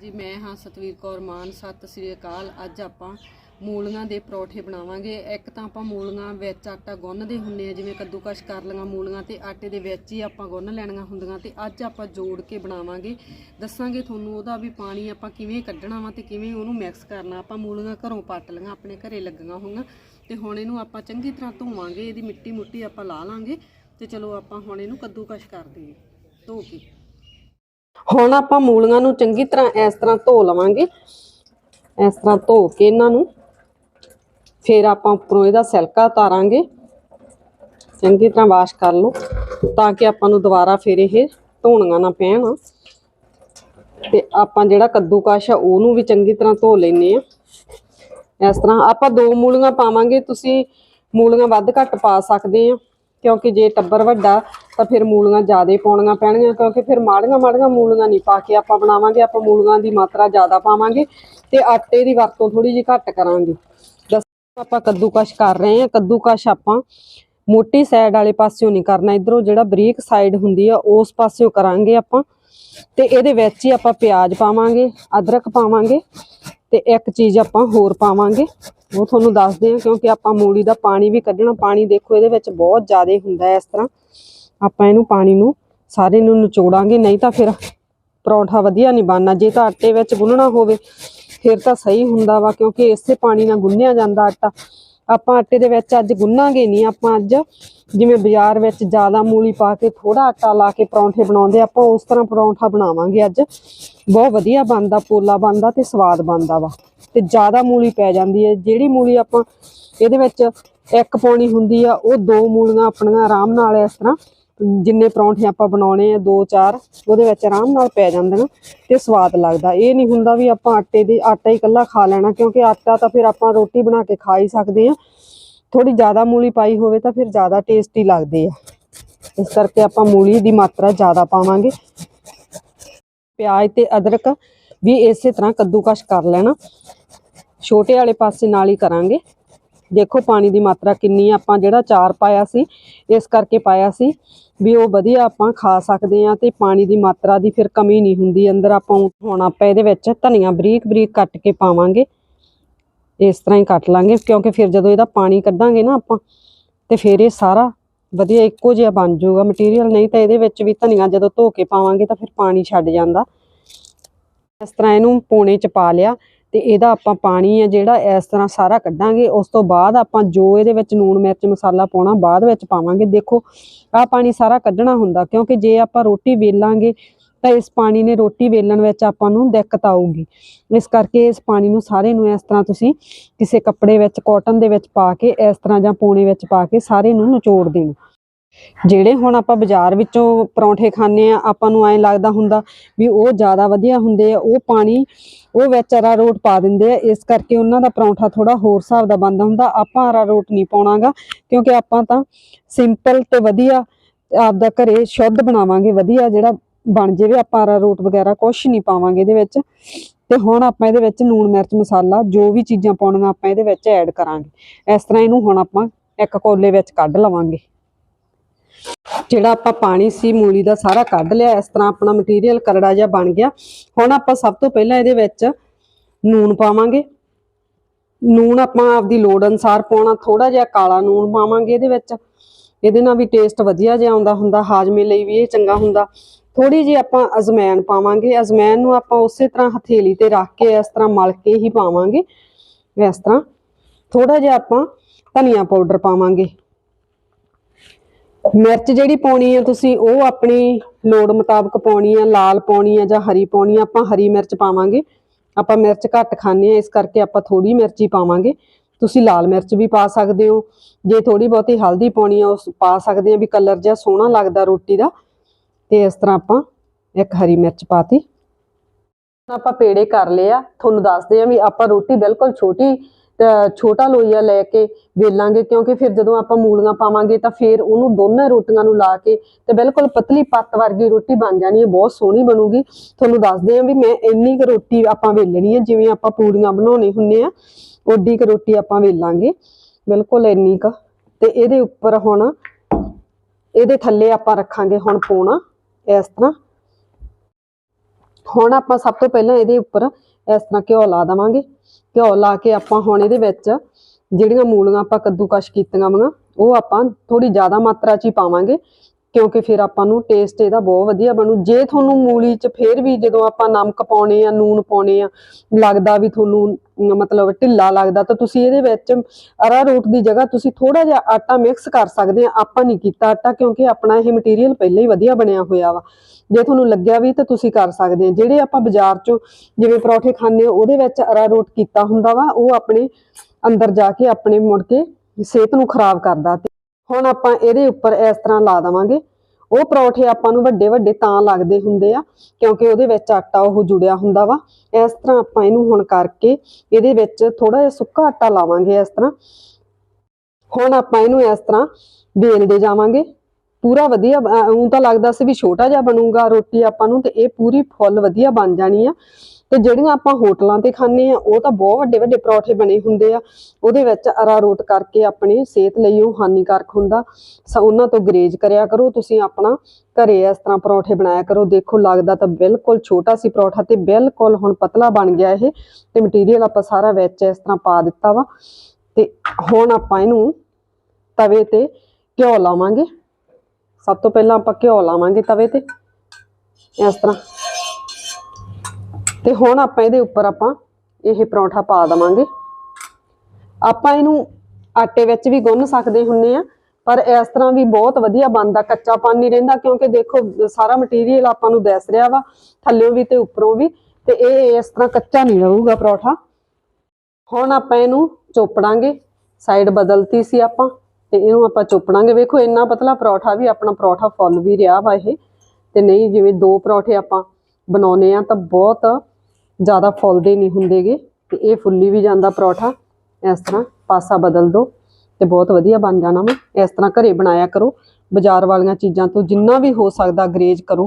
ਜੀ, ਮੈਂ ਹਾਂ ਸਤਵੀਰ ਕੌਰ ਮਾਨ, ਸਤਿ ਸ੍ਰੀ ਅਕਾਲ। ਅੱਜ ਆਪਾਂ ਮੂਲੀਆਂ ਦੇ ਪਰੌਠੇ ਬਣਾਵਾਂਗੇ। ਇੱਕ ਤਾਂ ਆਪਾਂ ਮੂਲੀਆਂ ਵਿੱਚ ਆਟਾ ਗੁੰਨਦੇ ਹੁੰਨੇ ਆ, ਜਿਵੇਂ ਕੱਦੂਕਸ਼ ਕਰ ਲਈਆਂ ਮੂਲੀਆਂ ਤੇ ਆਟੇ ਦੇ ਵਿੱਚ ਹੀ ਆਪਾਂ ਗੁੰਨ ਲੈਣੀਆਂ ਹੁੰਦੀਆਂ ਤੇ ਅੱਜ ਆਪਾਂ ਜੋੜ ਕੇ ਬਣਾਵਾਂਗੇ। ਦੱਸਾਂਗੇ ਤੁਹਾਨੂੰ ਉਹਦਾ ਵੀ ਪਾਣੀ ਆਪਾਂ ਕਿਵੇਂ ਕੱਢਣਾ ਵਾ ਤੇ ਕਿਵੇਂ ਉਹਨੂੰ ਮਿਕਸ ਕਰਨਾ। ਆਪਾਂ ਮੂਲੀਆਂ ਘਰੋਂ ਪੱਟ ਲਈਆਂ, ਆਪਣੇ ਘਰੇ ਲੱਗੀਆਂ ਹੋਈਆਂ ਤੇ ਹੁਣ ਇਹਨੂੰ ਆਪਾਂ ਚੰਗੀ ਤਰ੍ਹਾਂ ਧੋਵਾਂਗੇ, ਇਹਦੀ ਮਿੱਟੀ ਮੁੱਟੀ ਆਪਾਂ ਲਾ ਲਾਂਗੇ ਤੇ ਚਲੋ ਆਪਾਂ ਹੁਣ ਇਹਨੂੰ ਕੱਦੂਕਸ਼ ਕਰ ਦਈਏ। ਧੋ ਕੇ। ਹੁਣ ਆਪਾਂ ਮੂਲੀਆਂ ਨੂੰ ਚੰਗੀ ਤਰ੍ਹਾਂ ਇਸ ਤਰ੍ਹਾਂ ਧੋ ਲਵਾਂਗੇ। ਇਸ ਤਰ੍ਹਾਂ ਧੋ ਕੇ ਇਹਨਾਂ ਨੂੰ ਫਿਰ ਆਪਾਂ ਉੱਪਰੋਂ ਇਹਦਾ ਸਿਲਕਾ ਉਤਾਰਾਂਗੇ। ਚੰਗੀ ਤਰ੍ਹਾਂ ਵਾਸ਼ ਕਰ ਲਓ ਤਾਂ ਕਿ ਆਪਾਂ ਨੂੰ ਦੁਬਾਰਾ ਫਿਰ ਇਹ ਧੋਣੀਆਂ ਨਾ ਪੈਣ। ਤੇ ਆਪਾਂ ਜਿਹੜਾ ਕੱਦੂਕਸ਼ ਆ, ਉਹਨੂੰ ਵੀ ਚੰਗੀ ਤਰ੍ਹਾਂ ਧੋ ਲੈਨੇ ਆ ਇਸ ਤਰ੍ਹਾਂ ਆਪਾਂ ਦੋ ਮੂਲੀਆਂ ਪਾਵਾਂਗੇ, ਤੁਸੀਂ ਮੂਲੀਆਂ ਵੱਧ ਘੱਟ ਪਾ ਸਕਦੇ ਆ ਕਿਉਂਕਿ ਜੇ ਟੱਬਰ ਵੱਡਾ, ਤਾਂ ਫਿਰ ਮੂਲੀਆਂ ਜ਼ਿਆਦਾ ਪਾਉਣੀਆਂ ਪੈਣਗੀਆਂ, ਕਿਉਂਕਿ ਫਿਰ ਮਾੜੀਆਂ ਮਾੜੀਆਂ ਮੂਲੀਆਂ ਨਹੀਂ ਪਾ ਕੇ ਆਪਾਂ ਬਣਾਵਾਂਗੇ, ਆਪਾਂ ਮੂਲੀਆਂ ਦੀ ਮਾਤਰਾ ਜ਼ਿਆਦਾ ਪਾਵਾਂਗੇ ਤੇ ਆਟੇ ਦੀ ਵਰਤੋਂ ਥੋੜੀ ਜਿਹੀ ਘੱਟ ਕਰਾਂਗੇ। ਦੱਸ, ਆਪਾਂ ਕੱਦੂਕਸ਼ ਕਰ ਰਹੇ ਹਾਂ, ਕੱਦੂਕਸ਼ ਆਪਾਂ ਮੋਟੀ ਸਾਈਡ ਵਾਲੇ ਪਾਸਿਓਂ ਨਹੀਂ ਕਰਨਾ, ਇਧਰੋਂ ਜਿਹੜਾ ਬਰੀਕ ਸਾਈਡ ਹੁੰਦੀ ਆ, ਉਸ ਪਾਸਿਓਂ ਕਰਾਂਗੇ ਆਪਾਂ ਤੇ ਇਹਦੇ ਵਿੱਚ ਹੀ ਆਪਾਂ ਪਿਆਜ਼ ਪਾਵਾਂਗੇ, ਅਦਰਕ ਪਾਵਾਂਗੇ ਤੇ ਇੱਕ ਚੀਜ਼ ਆਪਾਂ ਹੋਰ ਪਾਵਾਂਗੇ। ਉਹ ਤੁਹਾਨੂੰ ਦੱਸਦੇ ਹਾਂ, ਕਿਉਂਕਿ ਆਪਾਂ ਮੂਲੀ ਦਾ ਪਾਣੀ ਵੀ ਕੱਢਣਾ, ਪਾਣੀ ਦੇਖੋ ਇਹਦੇ ਵਿੱਚ ਬਹੁਤ ਜ਼ਿਆਦਾ ਹੁੰਦਾ ਹੈ ਇਸ ਤਰ੍ਹਾਂ। ਆਪਾਂ ਇਹਨੂੰ ਪਾਣੀ ਨੂੰ ਸਾਰੇ ਨੂੰ ਨਿਚੋੜਾਂਗੇ, ਨਹੀਂ ਤਾਂ ਫਿਰ ਪਰੌਂਠਾ ਵਧੀਆ ਨਹੀਂ ਬਣਨਾ। ਜੇ ਤਾਂ ਆਟੇ ਵਿੱਚ ਗੁੰਨਣਾ ਹੋਵੇ, ਫਿਰ ਤਾਂ ਸਹੀ ਹੁੰਦਾ ਵਾ, ਕਿਉਂਕਿ ਇਸੇ ਪਾਣੀ ਨਾਲ ਗੁੰਨਿਆ ਜਾਂਦਾ ਆਟਾ। ਆਪਾਂ ਆਟੇ ਦੇ ਵਿੱਚ ਅੱਜ ਗੁੰਨਾਂਗੇ ਨਹੀਂ ਆਪਾਂ ਅੱਜ। ਜਿਵੇਂ ਬਾਜ਼ਾਰ ਵਿੱਚ ਜ਼ਿਆਦਾ ਮੂਲੀ ਪਾ ਕੇ ਥੋੜਾ ਆਟਾ ਲਾ ਕੇ ਪਰੌਂਠੇ ਬਣਾਉਂਦੇ ਆਪਾਂ ਉਸ ਤਰ੍ਹਾਂ ਪਰੌਂਠਾ ਬਣਾਵਾਂਗੇ ਅੱਜ। ਬਹੁਤ ਵਧੀਆ ਬਣਦਾ, ਪੋਲਾ ਬਣਦਾ ਤੇ ਸਵਾਦ ਬਣਦਾ ਵਾ। ਤੇ ਜ਼ਿਆਦਾ ਮੂਲੀ ਪੈ ਜਾਂਦੀ ਹੈ। ਜਿਹੜੀ ਮੂਲੀ ਆਪਾਂ ਇਹਦੇ ਵਿੱਚ ਇੱਕ ਪਾਉਣੀ ਹੁੰਦੀ ਆ, ਉਹ ਦੋ ਮੂਲੀਆਂ ਆਪਣੀਆਂ ਆਰਾਮ ਨਾਲ ਇਸ ਤਰ੍ਹਾਂ ਜਿੰਨੇ ਪਰੌਂਠੇ ਆਪਾਂ ਬਣਾਉਣੇ ਆ, ਦੋ ਚਾਰ, ਉਹਦੇ ਵਿੱਚ ਆਰਾਮ ਨਾਲ ਪੈ ਜਾਂਦੀਆਂ ਤੇ ਸਵਾਦ ਲੱਗਦਾ। ਇਹ ਨਹੀਂ ਹੁੰਦਾ ਵੀ ਆਪਾਂ ਆਟੇ ਦੇ, ਆਟਾ ਹੀ ਇਕੱਲਾ ਖਾ ਲੈਣਾ, ਕਿਉਂਕਿ ਆਟਾ ਤਾਂ ਫਿਰ ਆਪਾਂ ਰੋਟੀ ਬਣਾ ਕੇ ਖਾ ਹੀ ਸਕਦੇ ਆ। ਥੋੜੀ ਜ਼ਿਆਦਾ ਮੂਲੀ ਪਾਈ ਹੋਵੇ ਤਾਂ ਫਿਰ ਜ਼ਿਆਦਾ ਟੇਸਟੀ ਲੱਗਦੀ ਆ। ਇਸ ਕਰਕੇ ਆਪਾਂ ਮੂਲੀ ਦੀ ਮਾਤਰਾ ਜ਼ਿਆਦਾ ਪਾਵਾਂਗੇ। ਪਿਆਜ਼ ਤੇ ਅਦਰਕ ਵੀ ਇਸੇ ਤਰ੍ਹਾਂ ਕੱਦੂਕਸ਼ ਕਰ ਲੈਣਾ। ਛੋਟੇ ਵਾਲੇ ਪਾਸੇ ਨਾਲ ਹੀ ਕਰਾਂਗੇ। ਦੇਖੋ ਪਾਣੀ ਦੀ ਮਾਤਰਾ ਕਿੰਨੀ ਆ, ਆਪਾਂ ਜਿਹੜਾ ਚਾਰ ਪਾਇਆ ਸੀ, ਇਸ ਕਰਕੇ ਪਾਇਆ ਸੀ ਵੀ ਉਹ ਵਧੀਆ ਆਪਾਂ ਖਾ ਸਕਦੇ ਆ ਤੇ ਪਾਣੀ ਦੀ ਮਾਤਰਾ ਦੀ ਫਿਰ ਕਮੀ ਨਹੀਂ ਹੁੰਦੀ, ਅੰਦਰ ਆਪਾਂ ਹੁਣ ਆਪਾਂ ਇਹਦੇ ਵਿੱਚ ਧਨੀਆ ਬਰੀਕ ਬਰੀਕ ਕੱਟ ਕੇ ਪਾਵਾਂਗੇ, ਇਸ ਤਰ੍ਹਾਂ ਹੀ ਕੱਟ ਲਾਂਗੇ, ਕਿਉਂਕਿ ਫਿਰ ਜਦੋਂ ਇਹਦਾ ਪਾਣੀ ਕੱਢਾਂਗੇ ਨਾ ਆਪਾਂ, ਤੇ ਫਿਰ ਇਹ ਸਾਰਾ ਵਧੀਆ ਇੱਕੋ ਜਿਹਾ ਬਣ ਜਾਊਗਾ ਮਟੀਰੀਅਲ ਨਹੀਂ ਤਾਂ ਇਹਦੇ ਵਿੱਚ ਵੀ ਧਨੀਆ ਜਦੋਂ ਧੋ ਕੇ ਪਾਵਾਂਗੇ ਤਾਂ ਫਿਰ ਪਾਣੀ ਛੱਡ ਜਾਂਦਾ। ਇਸ ਤਰ੍ਹਾਂ ਇਹਨੂੰ ਪੋਣੇ ਚ ਪਾ ਲਿਆ ਤੇ ਇਹਦਾ ਆਪਾਂ ਪਾਣੀ ਆ ਜਿਹੜਾ ਇਸ ਤਰ੍ਹਾਂ ਸਾਰਾ ਕੱਢਾਂਗੇ, ਉਸ ਤੋਂ ਬਾਅਦ ਆਪਾਂ ਜੋ ਇਹਦੇ ਵਿੱਚ ਨੂਣ ਮਿਰਚ, ਮਸਾਲਾ ਪਾਉਣਾ, ਬਾਅਦ ਵਿੱਚ ਪਾਵਾਂਗੇ। ਦੇਖੋ, ਆਹ ਪਾਣੀ ਸਾਰਾ ਕੱਢਣਾ ਹੁੰਦਾ, ਕਿਉਂਕਿ ਜੇ ਆਪਾਂ ਰੋਟੀ ਵੇਲਾਂਗੇ, ਤਾਂ ਇਸ ਪਾਣੀ ਨੇ ਰੋਟੀ ਵੇਲਣ ਵਿੱਚ ਆਪਾਂ ਨੂੰ ਦਿੱਕਤ ਆਊਗੀ। ਇਸ ਕਰਕੇ ਇਸ ਪਾਣੀ ਨੂੰ ਸਾਰੇ ਨੂੰ ਇਸ ਤਰ੍ਹਾਂ ਤੁਸੀਂ ਕਿਸੇ ਕੱਪੜੇ ਵਿੱਚ ਕਾਟਨ ਦੇ ਵਿੱਚ ਪਾ ਕੇ, ਇਸ ਤਰ੍ਹਾਂ ਜਾਂ ਪੋਣੇ ਵਿੱਚ ਪਾ ਕੇ ਸਾਰੇ ਨੂੰ ਨਿਚੋੜ ਦੇਣਾ। ਜਿਹੜੇ ਹੁਣ ਆਪਾਂ ਬਾਜ਼ਾਰ ਵਿੱਚੋਂ ਪਰੌਂਠੇ ਖਾਂਦੇ ਆ ਆਪਾਂ ਨੂੰ ਐਂ ਲੱਗਦਾ ਹੁੰਦਾ ਵੀ ਉਹ ਜ਼ਿਆਦਾ ਵਧੀਆ ਹੁੰਦੇ ਆ, ਉਹ ਪਾਣੀ ਉਹ ਵਿੱਚ ਅਰਾਰੋਟ ਪਾ ਦਿੰਦੇ ਆ, ਇਸ ਕਰਕੇ ਉਹਨਾਂ ਦਾ ਪਰੌਂਠਾ ਥੋੜਾ ਹੋਰ ਹਿਸਾਬ ਦਾ ਬਣਦਾ ਹੁੰਦਾ, ਆਪਾਂ ਅਰਾਰੋਟ ਨਹੀਂ ਪਾਉਣਾਗਾ, ਕਿਉਂਕਿ ਆਪਾਂ ਤਾਂ ਸਿੰਪਲ ਤੇ ਵਧੀਆ ਆਪਦਾ ਘਰੇ ਸ਼ੁੱਧ ਬਣਾਵਾਂਗੇ, ਵਧੀਆ ਜਿਹੜਾ ਬਣ ਜਾਵੇ, ਆਪਾਂ ਅਰਾਰੋਟ ਵਗੈਰਾ ਕੁਝ ਨਹੀਂ ਪਾਵਾਂਗੇ ਇਹਦੇ ਵਿੱਚ। ਤੇ ਹੁਣ ਆਪਾਂ ਇਹਦੇ ਵਿੱਚ ਨੂਣ ਮਿਰਚ ਮਸਾਲਾ, ਜੋ ਵੀ ਚੀਜ਼ਾਂ ਪਾਉਣੀਆਂ ਆਪਾਂ ਇਹਦੇ ਵਿੱਚ ਐਡ ਕਰਾਂਗੇ। ਇਸ ਤਰ੍ਹਾਂ ਇਹਨੂੰ ਹੁਣ ਆਪਾਂ ਇੱਕ ਕੋਲੇ ਵਿੱਚ ਕੱਢ ਲਵਾਂਗੇ। ਜਿਹੜਾ ਆਪਾਂ ਪਾਣੀ ਸੀ, ਮੂਲੀ ਦਾ ਸਾਰਾ ਕੱਢ ਲਿਆ, ਇਸ ਤਰ੍ਹਾਂ ਆਪਣਾ ਮਟੀਰੀਅਲ ਕਰੜਾ ਜਿਹਾ ਬਣ ਗਿਆ। ਹੁਣ ਆਪਾਂ ਸਭ ਤੋਂ ਪਹਿਲਾਂ ਇਹਦੇ ਵਿੱਚ ਨੂਣ ਪਾਵਾਂਗੇ। ਨੂਣ ਆਪਾਂ ਆਪਦੀ ਲੋੜ ਅਨਸਾਰ ਪਾਉਣਾ ਥੋੜਾ ਜਿਹਾ ਕਾਲਾ ਨੂਣ ਪਾਵਾਂਗੇ ਇਹਦੇ ਵਿੱਚ। ਇਹਦੇ ਨਾਲ ਵੀ ਟੇਸਟ ਵਧੀਆ ਜਿਹਾ ਆਉਂਦਾ ਹੁੰਦਾ, ਹਾਜ਼ਮੇ ਲਈ ਵੀ ਇਹ ਚੰਗਾ ਹੁੰਦਾ। ਥੋੜੀ ਜਿਹੀ ਆਪਾਂ ਅਜਮੈਨ ਪਾਵਾਂਗੇ। ਅਜਮੈਨ ਨੂੰ ਆਪਾਂ ਉਸੇ ਤਰ੍ਹਾਂ ਹਥੇਲੀ ਤੇ ਰੱਖ ਕੇ ਇਸ ਤਰ੍ਹਾਂ ਮਲ ਕੇ ਹੀ ਪਾਵਾਂਗੇ। ਇਸ ਤਰ੍ਹਾਂ ਥੋੜਾ ਜਿਹਾ ਆਪਾਂ ਧਨੀਆ ਪਾਊਡਰ ਪਾਵਾਂਗੇ। ਮਿਰਚ ਜਿਹੜੀ ਪਾਉਣੀ ਹੈ ਤੁਸੀਂ ਉਹ ਆਪਣੀ ਲੋੜ ਮੁਤਾਬਕ ਪਾਉਣੀ ਆ, ਲਾਲ ਪਾਉਣੀ ਆ ਜਾਂ ਹਰੀ ਪਾਉਣੀ ਹੈ ਆਪਾਂ ਹਰੀ ਮਿਰਚ ਪਾਵਾਂਗੇ। ਆਪਾਂ ਮਿਰਚ ਘੱਟ ਖਾਂਦੇ ਆ, ਇਸ ਕਰਕੇ ਆਪਾਂ ਥੋੜੀ ਮਿਰਚ ਹੀ ਪਾਵਾਂਗੇ। ਤੁਸੀਂ ਲਾਲ ਮਿਰਚ ਵੀ ਪਾ ਸਕਦੇ ਹੋ। ਜੇ ਥੋੜੀ ਬਹੁਤੀ ਹਲਦੀ ਪਾਉਣੀ ਆ, ਉਸ ਪਾ ਸਕਦੇ ਆ ਵੀ ਕਲਰ ਜਿਹਾ ਸੋਹਣਾ ਲੱਗਦਾ ਰੋਟੀ ਦਾ। ਤੇ ਇਸ ਤਰ੍ਹਾਂ ਆਪਾਂ ਇੱਕ ਹਰੀ ਮਿਰਚ ਪਾਤੀ। ਆਪਾਂ ਪੇੜੇ ਕਰ ਲਏ ਆ। ਤੁਹਾਨੂੰ ਦੱਸਦੇ ਆ ਵੀ ਆਪਾਂ ਰੋਟੀ ਬਿਲਕੁਲ ਛੋਟੀ ਛੋਟਾ ਲੋਈਆ ਲੈ ਕੇ ਵੇਲਾਂਗੇ, ਕਿਉਂਕਿ ਫਿਰ ਜਦੋਂ ਆਪਾਂ ਮੂਲੀਆਂ ਪਾਵਾਂਗੇ ਤਾਂ ਫਿਰ ਉਹਨੂੰ ਦੋਨਾਂ ਰੋਟੀਆਂ ਨੂੰ ਲਾ ਕੇ ਤੇ ਬਿਲਕੁਲ ਪਤਲੀ ਪੱਤ ਵਰਗੀ ਰੋਟੀ ਬਣ ਜਾਣੀ ਹੈ, ਬਹੁਤ ਸੋਹਣੀ ਬਣੂਗੀ। ਤੁਹਾਨੂੰ ਦੱਸਦੇ ਆ ਵੀ ਮੈਂ ਇੰਨੀ ਕੁ ਰੋਟੀ ਆਪਾਂ ਵੇਲਣੀ ਹੈ, ਜਿਵੇਂ ਆਪਾਂ ਪੂਰੀਆਂ ਬਣਾਉਣੇ ਹੁੰਨੇ ਆ ਓਡੀ ਕੁ ਰੋਟੀ ਆਪਾਂ ਵੇਲਾਂਗੇ, ਬਿਲਕੁਲ ਇੰਨੀ ਕੁ। ਤੇ ਇਹਦੇ ਉੱਪਰ ਹੁਣ, ਇਹਦੇ ਥੱਲੇ ਆਪਾਂ ਰੱਖਾਂਗੇ ਹੁਣ ਪੋਣਾ, ਇਸ ਤਰ੍ਹਾਂ। ਹੁਣ ਆਪਾਂ ਸਭ ਤੋਂ ਪਹਿਲਾਂ ਇਹਦੇ ਉੱਪਰ ਇਸ ਤਰ੍ਹਾਂ ਘਿਓ ਲਾ ਦੇਵਾਂਗੇ। ਘਿਓ ਲਾ ਕੇ ਆਪਾਂ ਹੁਣ ਇਹਦੇ ਵਿੱਚ ਜਿਹੜੀਆਂ ਮੂਲੀਆਂ ਆਪਾਂ ਕੱਦੂਕਸ਼ ਕੀਤੀਆਂ ਵਾਂ, ਉਹ ਆਪਾਂ ਥੋੜੀ ਜ਼ਿਆਦਾ ਮਾਤਰਾ 'ਚ ਹੀ ਪਾਵਾਂਗੇ, ਕਿਉਂਕਿ ਫਿਰ ਆਪਾਂ ਨੂੰ ਟੇਸਟ ਇਹਦਾ ਬਹੁਤ ਵਧੀਆ ਬਣੂ। ਜੇ ਤੁਹਾਨੂੰ ਮੂਲੀ 'ਚ ਫੇਰ ਵੀ ਜਦੋਂ ਆਪਾਂ ਨਮਕ ਪਾਉਣੇ ਆ ਨੂਨ ਪਾਉਣੇ ਆ, ਲੱਗਦਾ ਵੀ ਤੁਹਾਨੂੰ ਮਤਲਬ ਢਿੱਲਾ ਲੱਗਦਾ ਤਾਂ ਤੁਸੀਂ ਇਹਦੇ ਵਿੱਚ ਅਰਾਰੋਟ ਦੀ ਜਗ੍ਹਾ ਤੁਸੀਂ ਥੋੜਾ ਜਿਹਾ ਆਟਾ ਮਿਕਸ ਕਰ ਸਕਦੇ ਆ। ਆਪਾਂ ਨਹੀਂ ਕੀਤਾ ਆਟਾ ਕਿਉਂਕਿ ਆਪਣਾ ਇਹ ਮਟੀਰੀਅਲ ਪਹਿਲਾਂ ਹੀ ਵਧੀਆ ਬਣਿਆ ਹੋਇਆ ਵਾ। ਜੇ ਤੁਹਾਨੂੰ ਲੱਗਿਆ ਵੀ ਤਾਂ ਤੁਸੀਂ ਕਰ ਸਕਦੇ ਆ। ਜਿਹੜੇ ਆਪਾਂ ਬਾਜ਼ਾਰ 'ਚੋਂ ਜਿਵੇਂ ਪਰੌਠੇ ਖਾਂਦੇ ਆ, ਉਹਦੇ ਵਿੱਚ ਅਰਾਰੋਟ ਕੀਤਾ ਹੁੰਦਾ ਵਾ, ਉਹ ਆਪਣੇ ਅੰਦਰ ਜਾ ਕੇ ਆਪਣੇ ਮੁੜ ਕੇ ਸਿਹਤ ਨੂੰ ਖਰਾਬ ਕਰਦਾ। ਹੁਣ ਆਪਾਂ ਇਹਦੇ ਉੱਪਰ ਇਸ ਤਰ੍ਹਾਂ ਲਾ ਦੇਵਾਂਗੇ। ਉਹ ਪਰੌਠੇ ਆਪਾਂ ਨੂੰ ਵੱਡੇ ਵੱਡੇ ਤਾਂ ਲੱਗਦੇ ਹੁੰਦੇ ਆ, ਕਿਉਂਕਿ ਉਹਦੇ ਵਿੱਚ ਆਟਾ ਉਹ ਜੁੜਿਆ ਹੁੰਦਾ ਵਾ। ਇਸ ਤਰ੍ਹਾਂ ਆਪਾਂ ਇਹਨੂੰ ਹੁਣ ਕਰਕੇ ਇਹਦੇ ਵਿੱਚ ਥੋੜਾ ਜਿਹਾ ਸੁੱਕਾ ਆਟਾ ਲਾਵਾਂਗੇ ਇਸ ਤਰ੍ਹਾਂ। ਹੁਣ ਆਪਾਂ ਇਹਨੂੰ ਇਸ ਤਰ੍ਹਾਂ ਵੇਲਦੇ ਜਾਵਾਂਗੇ। ਪੂਰਾ ਵਧੀਆ ਉਹ ਤਾਂ ਲੱਗਦਾ ਸੀ ਵੀ ਛੋਟਾ ਜਿਹਾ ਬਣੂਗਾ ਰੋਟੀ ਆਪਾਂ ਨੂੰ ਤੇ ਇਹ ਪੂਰੀ ਫੁੱਲ ਵਧੀਆ ਬਣ ਜਾਣੀ ਆ। ਤੇ ਜਿਹੜੀਆਂ ਆਪਾਂ ਹੋਟਲਾਂ ਤੇ ਖਾਂਦੇ ਆ, ਉਹ ਤਾਂ ਬਹੁਤ ਵੱਡੇ ਵੱਡੇ ਪਰੌਠੇ ਬਣੇ ਹੁੰਦੇ ਆ। ਉਹਦੇ ਵਿੱਚ ਅਰਾਰੋਟ ਕਰਕੇ ਆਪਣੀ ਸਿਹਤ ਲਈ ਉਹ ਹਾਨੀਕਾਰਕ ਹੁੰਦਾ। ਸ, ਉਹਨਾਂ ਤੋਂ ਗਰੇਜ ਕਰਿਆ ਕਰੋ, ਤੁਸੀਂ ਆਪਣਾ ਘਰੇ ਇਸ ਤਰ੍ਹਾਂ ਪਰੌਠੇ ਬਣਾਇਆ ਕਰੋ। ਦੇਖੋ, ਲੱਗਦਾ ਤਾਂ ਬਿਲਕੁਲ ਛੋਟਾ ਸੀ ਪਰੌਠਾ ਤੇ ਬਿਲਕੁਲ ਹੁਣ ਪਤਲਾ ਬਣ ਗਿਆ ਇਹ। ਤੇ ਮਟੀਰੀਅਲ ਆਪਾਂ ਸਾਰਾ ਵਿੱਚ ਇਸ ਤਰ੍ਹਾਂ ਪਾ ਦਿੱਤਾ ਵਾ। ਤੇ ਹੁਣ ਆਪਾਂ ਇਹਨੂੰ ਤਵੇ ਤੇ ਘਿਓ ਲਾਵਾਂਗੇ। ਸਭ ਤੋਂ ਪਹਿਲਾਂ ਆਪਾਂ ਘਿਓ ਲਾਵਾਂਗੇ ਤਵੇ ਤੇ, ਇਸ ਤਰ੍ਹਾਂ। ਤੇ ਹੁਣ ਆਪਾਂ ਇਹਦੇ ਉੱਪਰ ਆਪਾਂ ਇਹ ਪਰੌਂਠਾ ਪਾ ਦਵਾਂਗੇ। ਆਪਾਂ ਇਹਨੂੰ ਆਟੇ ਵਿੱਚ ਵੀ ਗੁੰਨ ਸਕਦੇ ਹੁੰਨੇ ਆ, ਪਰ ਇਸ ਤਰ੍ਹਾਂ ਵੀ ਬਹੁਤ ਵਧੀਆ ਬਣਦਾ, ਕੱਚਾ ਪਾਣ ਨਹੀਂ ਰਹਿੰਦਾ, ਕਿਉਂਕਿ ਦੇਖੋ, ਸਾਰਾ ਮਟੀਰੀਅਲ ਆਪਾਂ ਨੂੰ ਦਿਸ ਰਿਹਾ ਵਾ, ਥੱਲੇੋਂ ਵੀ ਤੇ ਉੱਪਰੋਂ ਵੀ, ਤੇ ਇਹ ਇਸ ਤਰ੍ਹਾਂ ਕੱਚਾ ਨਹੀਂ ਰਹੂਗਾ ਪਰੌਠਾ। ਹੁਣ ਆਪਾਂ ਇਹਨੂੰ ਚੋਪੜਾਂਗੇ ਸਾਈਡ ਬਦਲਤੀ ਸੀ ਆਪਾਂ। ਤੇ ਇਹਨੂੰ ਆਪਾਂ ਚੋਪੜਾਂਗੇ ਵੇਖੋ, ਇੰਨਾ ਪਤਲਾ ਪਰੌਠਾ ਵੀ ਆਪਣਾ ਪਰੌਠਾ ਫੁੱਲ ਵੀ ਰਿਹਾ ਵਾ ਇਹ। ਤੇ ਨਹੀਂ, ਜਿਵੇਂ ਦੋ ਪਰੌਠੇ ਆਪਾਂ ਬਣਾਉਨੇ ਆ ਤਾਂ ਬਹੁਤ ਜ਼ਿਆਦਾ ਫੁੱਲਦੇ ਨਹੀਂ ਹੁੰਦੇਗੇ। ਤੇ ਇਹ ਫੁੱਲੀ ਵੀ ਜਾਂਦਾ ਪਰੌਠਾ। ਇਸ ਤਰ੍ਹਾਂ ਪਾਸਾ ਬਦਲ ਦੋ ਤੇ ਬਹੁਤ ਵਧੀਆ ਬਣ ਜਾਣਾ ਵਾ। ਇਸ ਤਰ੍ਹਾਂ ਘਰੇ ਬਣਾਇਆ ਕਰੋ। ਬਾਜ਼ਾਰ ਵਾਲੀਆਂ ਚੀਜ਼ਾਂ ਤੋਂ ਜਿੰਨਾ ਵੀ ਹੋ ਸਕਦਾ ਗਰੇਜ ਕਰੋ।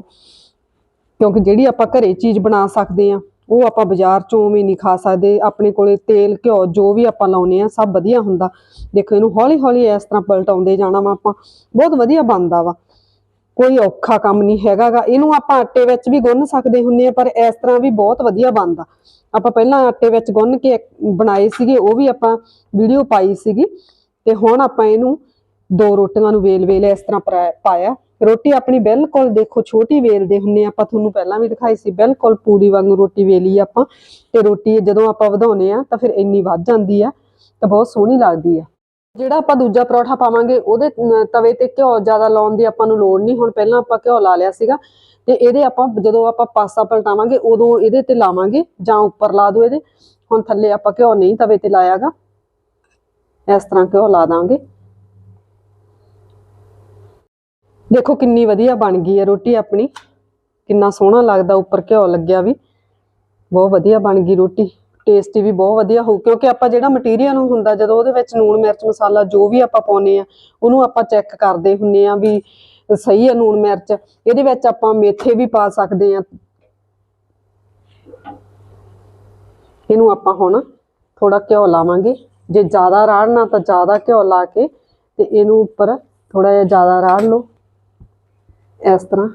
ਕਿਉਂਕਿ ਜਿਹੜੀ ਆਪਾਂ ਘਰੇ ਚੀਜ਼ ਬਣਾ ਸਕਦੇ ਆ ਉਹ ਆਪਾਂ ਬਾਜ਼ਾਰ ਚੋਂ ਵੀ ਨਹੀਂ ਖਾ ਸਕਦੇ, ਆਪਣੇ ਕੋਲੇ ਤੇਲ, ਘਿਓ ਜੋ ਵੀ ਆਪਾਂ ਲਾਉਨੇ ਆ ਸਭ ਵਧੀਆ ਹੁੰਦਾ। ਦੇਖੋ, ਇਹਨੂੰ ਹੌਲੀ ਹੌਲੀ ਇਸ ਤਰ੍ਹਾਂ ਪਲਟਾਉਂਦੇ ਜਾਣਾ ਵਾ ਆਪਾਂ। ਬਹੁਤ ਵਧੀਆ ਬਣਦਾ ਵਾ। ਕੋਈ ਔਖਾ ਕੰਮ ਨਹੀਂ ਹੈਗਾਗਾ ਇਹਨੂੰ ਆਪਾਂ ਆਟੇ ਵਿੱਚ ਵੀ ਗੁੰਨ ਸਕਦੇ ਹੁੰਨੇ ਆ ਪਰ ਇਸ ਤਰ੍ਹਾਂ ਵੀ ਬਹੁਤ ਵਧੀਆ ਬਣਦਾ। ਆਪਾਂ ਪਹਿਲਾਂ ਆਟੇ ਵਿੱਚ ਗੁੰਨ ਕੇ ਬਣਾਏ ਸੀਗੇ, ਉਹ ਵੀ ਆਪਾਂ ਵੀਡੀਓ ਪਾਈ ਸੀਗੀ। ਤੇ ਹੁਣ ਆਪਾਂ ਇਹਨੂੰ ਦੋ ਰੋਟੀਆਂ ਨੂੰ ਵੇਲ ਵੇਲ ਇਸ ਤਰ੍ਹਾਂ ਪਰਾ- ਪਾਇਆ। ਰੋਟੀ ਆਪਣੀ ਬਿਲਕੁਲ ਦੇਖੋ ਛੋਟੀ ਵੇਲਦੇ ਹੁੰਨੇ ਆ, ਆਪਾਂ ਤੁਹਾਨੂੰ ਪਹਿਲਾਂ ਵੀ ਦਿਖਾਈ ਸੀ ਬਿਲਕੁਲ ਪੂਰੀ ਵਾਂਗੂ ਰੋਟੀ ਵੇਲੀ ਆਪਾਂ। ਤੇ ਰੋਟੀ ਜਦੋਂ ਆਪਾਂ ਵਧਾਉਨੇ ਆ ਤਾਂ ਫਿਰ ਇੰਨੀ ਵੱਧ ਜਾਂਦੀ ਆ ਤਾਂ ਬਹੁਤ ਸੋਹਣੀ ਲੱਗਦੀ ਆ। ਜਿਹੜਾ ਆਪਾਂ ਦੂਜਾ ਪਰੌਠਾ ਪਾਵਾਂਗੇ ਉਹਦੇ ਤਵੇ ਤੇ ਘਿਓ ਜ਼ਿਆਦਾ ਲਾਉਣ ਦੀ ਆਪਾਂ ਨੂੰ ਲੋੜ ਨਹੀਂ। ਹੁਣ ਪਹਿਲਾਂ ਆਪਾਂ ਘਿਓ ਲਾ ਲਿਆ ਸੀਗਾ ਤੇ ਇਹਦੇ ਆਪਾਂ ਜਦੋਂ ਆਪਾਂ ਪਾਸਾ ਪਲਟਾਵਾਂਗੇ ਉਦੋਂ ਇਹਦੇ ਤੇ ਲਾਵਾਂਗੇ ਜਾਂ ਉੱਪਰ ਲਾ ਦੋ ਇਹਦੇ। ਹੁਣ ਥੱਲੇ ਆਪਾਂ ਘਿਓ ਨਹੀਂ ਤਵੇ ਤੇ ਲਾਇਆਗਾ। ਇਸ ਤਰ੍ਹਾਂ ਘਿਓ ਲਾ ਦਾਂਗੇ। ਦੇਖੋ ਕਿੰਨੀ ਵਧੀਆ ਬਣ ਗਈ ਹੈ ਰੋਟੀ ਆਪਣੀ। ਕਿੰਨਾ ਸੋਹਣਾ ਲੱਗਦਾ, ਉੱਪਰ ਘਿਓ ਲੱਗਿਆ ਵੀ। ਬਹੁਤ ਵਧੀਆ ਬਣ ਗਈ ਰੋਟੀ। ਟੇਸਟੀ ਵੀ ਬਹੁਤ ਵਧੀਆ ਹੋਊ, ਕਿਉਂਕਿ ਆਪਾਂ ਜਿਹੜਾ ਮਟੀਰੀਅਲ ਹੁੰਦਾ, ਜਦੋਂ ਉਹਦੇ ਵਿੱਚ ਨੂਣ ਮਿਰਚ ਮਸਾਲਾ ਜੋ ਵੀ ਆਪਾਂ ਪਾਉਨੇ ਆ ਉਹਨੂੰ ਆਪਾਂ ਚੈੱਕ ਕਰਦੇ ਹੁੰਨੇ ਆ ਵੀ ਸਹੀ ਹੈ ਨੂਣ ਮਿਰਚ। ਇਹਦੇ ਵਿੱਚ ਆਪਾਂ ਮੇਥੇ ਵੀ ਪਾ ਸਕਦੇ ਆ ਇਹਨੂੰ ਆਪਾਂ ਹੁਣ ਥੋੜਾ ਘਿਓ ਲਾਵਾਂਗੇ। ਜੇ ਜ਼ਿਆਦਾ ਰਾੜਨਾ ਤਾਂ ਜ਼ਿਆਦਾ ਘਿਓ ਲਾ ਕੇ ਤੇ ਇਹਨੂੰ ਉੱਪਰ ਥੋੜਾ ਜਿਹਾ ਜ਼ਿਆਦਾ ਰਾੜ ਲਓ। ਇਸ ਤਰ੍ਹਾਂ।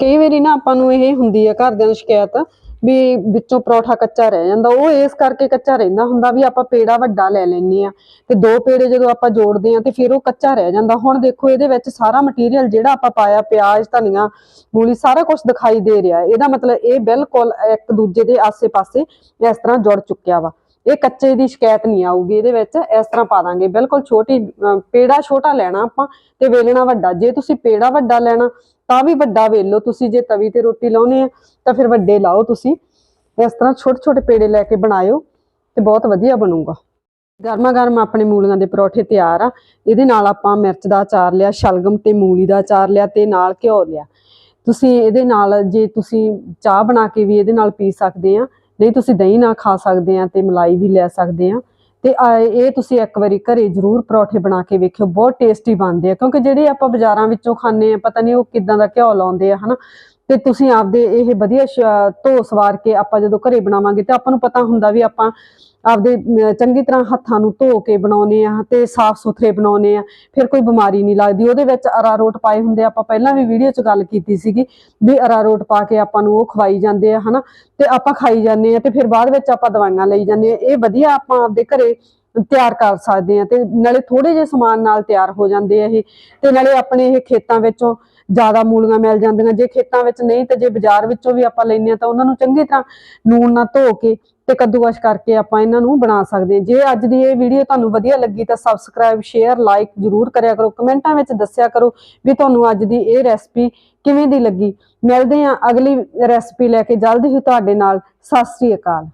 ਕਈ ਵਾਰੀ ਨਾ ਆਪਾਂ ਨੂੰ ਇਹ ਹੁੰਦੀ ਆ ਘਰਦਿਆਂ ਨੂੰ ਸ਼ਿਕਾਇਤ ਵੀ ਵਿੱਚੋਂ ਪਰੌਠਾ ਕੱਚਾ ਰਹਿ ਜਾਂਦਾ। ਉਹ ਇਸ ਕਰਕੇ ਕੱਚਾ ਰਹਿੰਦਾ ਹੁੰਦਾ ਵੀ ਆਪਾਂ ਪੇੜਾ ਵੱਡਾ ਲੈ ਲੈਨੇ ਆ ਤੇ ਦੋ ਪੇੜੇ ਜਦੋਂ ਆਪਾਂ ਜੋੜਦੇ ਆ ਤੇ ਫਿਰ ਉਹ ਕੱਚਾ ਰਹਿ ਜਾਂਦਾ। ਹੁਣ ਦੇਖੋ ਇਹਦੇ ਵਿੱਚ ਸਾਰਾ ਮਟੀਰੀਅਲ ਜਿਹੜਾ ਆਪਾਂ ਪਾਇਆ, ਪਿਆਜ਼, ਧਨੀਆ, ਮੂਲੀ, ਸਾਰਾ ਕੁਝ ਦਿਖਾਈ ਦੇ ਰਿਹਾ। ਇਹਦਾ ਮਤਲਬ ਇਹ ਬਿਲਕੁਲ ਇੱਕ ਦੂਜੇ ਦੇ ਆਸੇ-ਪਾਸੇ ਇਸ ਤਰ੍ਹਾਂ ਜੁੜ ਚੁੱਕਿਆ ਵਾ। ਇਹ ਕੱਚੇ ਦੀ ਸ਼ਿਕਾਇਤ ਨਹੀਂ ਆਊਗੀ ਇਹਦੇ ਵਿੱਚ, ਇਸ ਤਰ੍ਹਾਂ ਪਾ ਦਾਂਗੇ। ਬਿਲਕੁਲ ਛੋਟੀ ਪੇੜਾ ਛੋਟਾ ਲੈਣਾ ਆਪਾਂ ਤੇ ਵੇਲਣਾ ਵੱਡਾ। ਜੇ ਤੁਸੀਂ ਪੇੜਾ ਵੱਡਾ ਲੈਣਾ, ਤਾਂ ਵੀ ਵੱਡਾ ਵੇਲੋ। ਤੁਸੀਂ ਜੇ ਤਵੀ ਤੇ ਰੋਟੀ ਲਾਉਨੇ ਆ, ਤਾਂ ਫਿਰ ਵੱਡੇ ਲਾਓ ਤੁਸੀਂ। ਇਸ ਤਰ੍ਹਾਂ ਛੋਟੇ ਛੋਟੇ ਪੇੜੇ ਲੈ ਕੇ ਬਣਾਇਓ ਤੇ ਬਹੁਤ ਵਧੀਆ ਬਣੂਗਾ। ਗਰਮਾ ਗਰਮ ਆਪਣੇ ਮੂਲੀਆਂ ਦੇ ਪਰੌਠੇ ਤਿਆਰ ਆ। ਇਹਦੇ ਨਾਲ ਆਪਾਂ ਮਿਰਚ ਦਾ ਅਚਾਰ ਲਿਆ, ਸ਼ਲਗਮ ਤੇ ਮੂਲੀ ਦਾ ਅਚਾਰ ਲਿਆ ਤੇ ਨਾਲ ਘਿਓ ਲਿਆ। ਤੁਸੀਂ ਇਹਦੇ ਨਾਲ, ਜੇ ਤੁਸੀਂ ਚਾਹ ਬਣਾ ਕੇ ਵੀ ਇਹਦੇ ਨਾਲ ਪੀ ਸਕਦੇ ਆ ਨਹੀਂ, ਤੁਸੀਂ ਦਹੀਂ ਨਾਲ ਖਾ ਸਕਦੇ ਆ ਤੇ ਮਲਾਈ ਵੀ ਲੈ ਸਕਦੇ ਆ। ਤੇ ਇਹ ਤੁਸੀਂ ਇੱਕ ਵਾਰੀ ਘਰੇ ਜ਼ਰੂਰ ਪਰੌਠੇ ਬਣਾ ਕੇ ਵੇਖਿਓ, ਬਹੁਤ ਟੇਸਟੀ ਬਣਦੇ ਆ, ਕਿਉਂਕਿ ਜਿਹੜੇ ਆਪਾਂ ਬਾਜ਼ਾਰਾਂ ਵਿੱਚੋਂ ਖਾਂਦੇ ਆ, ਪਤਾ ਨਹੀਂ ਉਹ ਕਿੱਦਾਂ ਦਾ ਘਿਓ ਲਾਉਂਦੇ ਆ, ਹਨਾ। ਤੇ ਤੁਸੀਂ ਆਪਦੇ ਇਹ ਵਧੀਆ ਧੋ ਸਵਾਰ ਕੇ ਆਪਾਂ ਜਦੋਂ ਘਰੇ ਬਣਾਵਾਂਗੇ ਤੇ ਆਪਾਂ ਨੂੰ ਪਤਾ ਹੁੰਦਾ ਵੀ ਆਪਾਂ ਆਪਦੇ ਚੰਗੀ ਤਰ੍ਹਾਂ ਹੱਥਾਂ ਨੂੰ ਧੋ ਕੇ ਬਣਾਉਨੇ ਆ ਤੇ ਸਾਫ਼ ਸੁਥਰੇ ਬਣਾਉਨੇ ਆ। ਫਿਰ ਕੋਈ ਬਿਮਾਰੀ ਨਹੀਂ ਲੱਗਦੀ। ਉਹਦੇ ਵਿੱਚ ਅਰਾਰੋਟ ਪਾਏ ਹੁੰਦੇ ਆਪਾਂ ਪਹਿਲਾਂ ਵੀ ਵੀਡੀਓ 'ਚ ਗੱਲ ਕੀਤੀ ਸੀਗੀ ਵੀ ਅਰਾਰੋਟ ਪਾ ਕੇ ਆਪਾਂ ਨੂੰ ਉਹ ਖਵਾਈ ਜਾਂਦੇ ਆ, ਹਨਾ? ਤੇ ਆਪਾਂ ਖਾਈ ਜਾਂਦੇ ਆ ਤੇ ਫਿਰ ਬਾਅਦ ਵਿੱਚ ਆਪਾਂ ਦਵਾਈਆਂ ਲਈ ਜਾਂਦੇ ਆ। ਇਹ ਵਧੀਆ ਆਪਾਂ ਆਪਦੇ ਘਰੇ ਤਿਆਰ ਕਰ ਸਕਦੇ ਆ ਤੇ ਨਾਲੇ ਥੋੜੇ ਜਿਹੇ ਸਮਾਨ ਨਾਲ ਤਿਆਰ ਹੋ ਜਾਂਦੇ ਆ ਇਹ। ਤੇ ਨਾਲੇ ਆਪਣੇ ਇਹ ਖੇਤਾਂ ਵਿੱਚੋਂ ਜ਼ਿਆਦਾ ਮੂਲੀਆਂ ਮਿਲ ਜਾਂਦੀਆਂ। ਜੇ ਖੇਤਾਂ ਵਿੱਚ ਨਹੀਂ ਤੇ ਜੇ ਬਾਜ਼ਾਰ ਵਿੱਚੋਂ ਵੀ ਆਪਾਂ ਲੈਂਦੇ ਆ ਤਾਂ ਉਹਨਾਂ ਨੂੰ ਚੰਗੀ ਤਰ੍ਹਾਂ ਨੂਨ ਨਾਲ ਧੋ ਕੇ ਤੇ ਕੱਦੂਕਸ਼ ਕਰਕੇ ਆਪਾਂ ਇਹਨਾਂ ਨੂੰ ਬਣਾ ਸਕਦੇ ਹਾਂ। ਜੇ ਅੱਜ ਦੀ ਇਹ ਵੀਡੀਓ ਤੁਹਾਨੂੰ ਵਧੀਆ ਲੱਗੀ ਤਾਂ ਸਬਸਕ੍ਰਾਈਬ ਸ਼ੇਅਰ ਲਾਈਕ ਜਰੂਰ ਕਰਿਆ ਕਰੋ। ਕਮੈਂਟਾਂ ਵਿੱਚ ਦੱਸਿਆ ਕਰੋ ਵੀ ਤੁਹਾਨੂੰ ਅੱਜ ਦੀ ਇਹ ਰੈਸਪੀ ਕਿਵੇਂ ਦੀ ਲੱਗੀ। ਮਿਲਦੇ ਹਾਂ ਅਗਲੀ ਰੈਸਪੀ ਲੈ ਕੇ। ਜਲਦ ਹੀ ਤੁਹਾਡੇ ਨਾਲ। ਸਤਿ ਸ੍ਰੀ ਅਕਾਲ।